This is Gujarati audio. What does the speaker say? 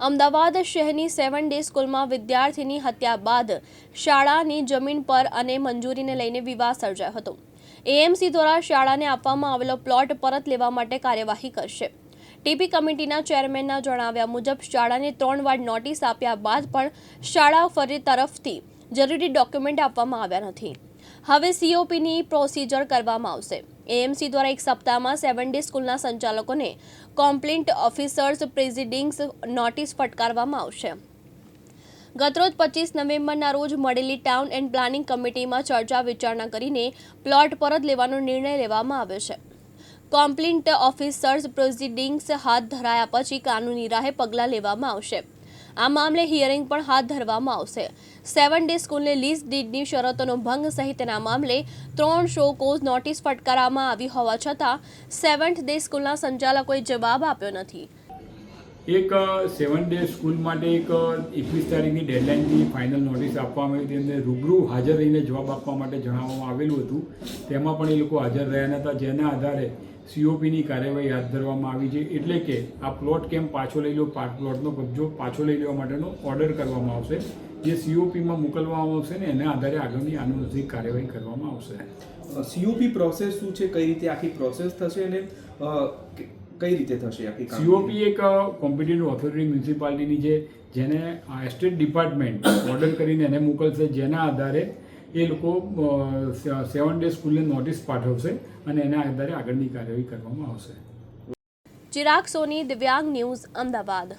અમદાવાદ શહેરની સેવન ડે સ્કૂલમાં વિદ્યાર્થીની હત્યા બાદ શાળાની જમીન પર અને મંજૂરીને લઈને વિવાદ સર્જાયો હતો. એએમસી દ્વારા શાળાને આપવામાં આવેલો પ્લોટ પરત લેવા માટે કાર્યવાહી કરશે. ટીપી કમિટીના ચેરમેનના જણાવ્યા મુજબ, શાળાને ત્રણ વાર નોટિસ આપ્યા બાદ પણ શાળા ફરી તરફથી જરૂરી ડોક્યુમેન્ટ આપવામાં આવ્યા નથી. હવે સીઓપીની પ્રોસિજર કરવામાં આવશે. એએમસી દ્વારા એક સપ્તાહમાં સેવન ડે સ્કૂલના સંચાલકોને કોમ્પ્લેન્ટ ઓફિસર્સ પ્રેસિડિંગ્સ નોટિસ ફટકારવામાં આવશે. ગતરોજ પચીસ નવેમ્બરના રોજ મળેલી ટાઉન એન્ડ પ્લાનિંગ કમિટીમાં ચર્ચા વિચારણા કરીને પ્લોટ પરત લેવાનો નિર્ણય લેવામાં આવ્યો છે. કોમ્પ્લેન્ટ ઓફિસર્સ પ્રોસિડિંગ્સ હાથ ધરાયા પછી કાનૂની રાહે પગલાં લેવામાં આવશે. આ મામલે હિયરિંગ પણ હાથ ધરવામાં આવશે. સેવન ડે સ્કૂલને લીઝ ડીડની શરતોનો ભંગ સહિતના મામલે ત્રણ શો કોઝ નોટિસ ફટકારવામાં આવી હોવા છતાં સેવન્થ ડે સ્કૂલના સંચાલકોએ જવાબ આપ્યો નથી. એક સેવન ડે સ્કૂલ માટે એક એકવીસ તારીખની ડેડલાઇનની ફાઇનલ નોટિસ આપવામાં આવી હતી અને રૂબરૂ હાજર રહીને જવાબ આપવા માટે જણાવવામાં આવેલું હતું. તેમાં પણ એ લોકો હાજર રહ્યા નહોતા જેના આધારે સીઓપીની કાર્યવાહી હાથ ધરવામાં આવી છે. એટલે કે આ પ્લોટ કેમ પાછો લઈ લો પ્લોટનો કબજો પાછો લઈ લેવા માટેનો ઓર્ડર કરવામાં આવશે. જે સીઓપીમાં મોકલવામાં આવશે ને એના આધારે આગળની આનુવંશિક કાર્યવાહી કરવામાં આવશે. સીઓપી પ્રોસેસ શું છે? કઈ રીતે આખી પ્રોસેસ થશે? અને કઈ રીતે થશે આખી સીઓપી એક કોમ્પિટિટિવ ઓથોરિટી મ્યુનિસિપાલિટીની છે જેને એસ્ટેટ ડિપાર્ટમેન્ટ ઓર્ડર કરીને એને મોકલશે જેના આધારે એ લોકો સેવન ડે સ્કૂલને નોટિસ પાઠવશે અને એના આધારે આગળની કાર્યવાહી કરવામાં આવશે. ચિરાગ સોની દિવ્યાંગ ન્યૂઝ અમદાવાદ.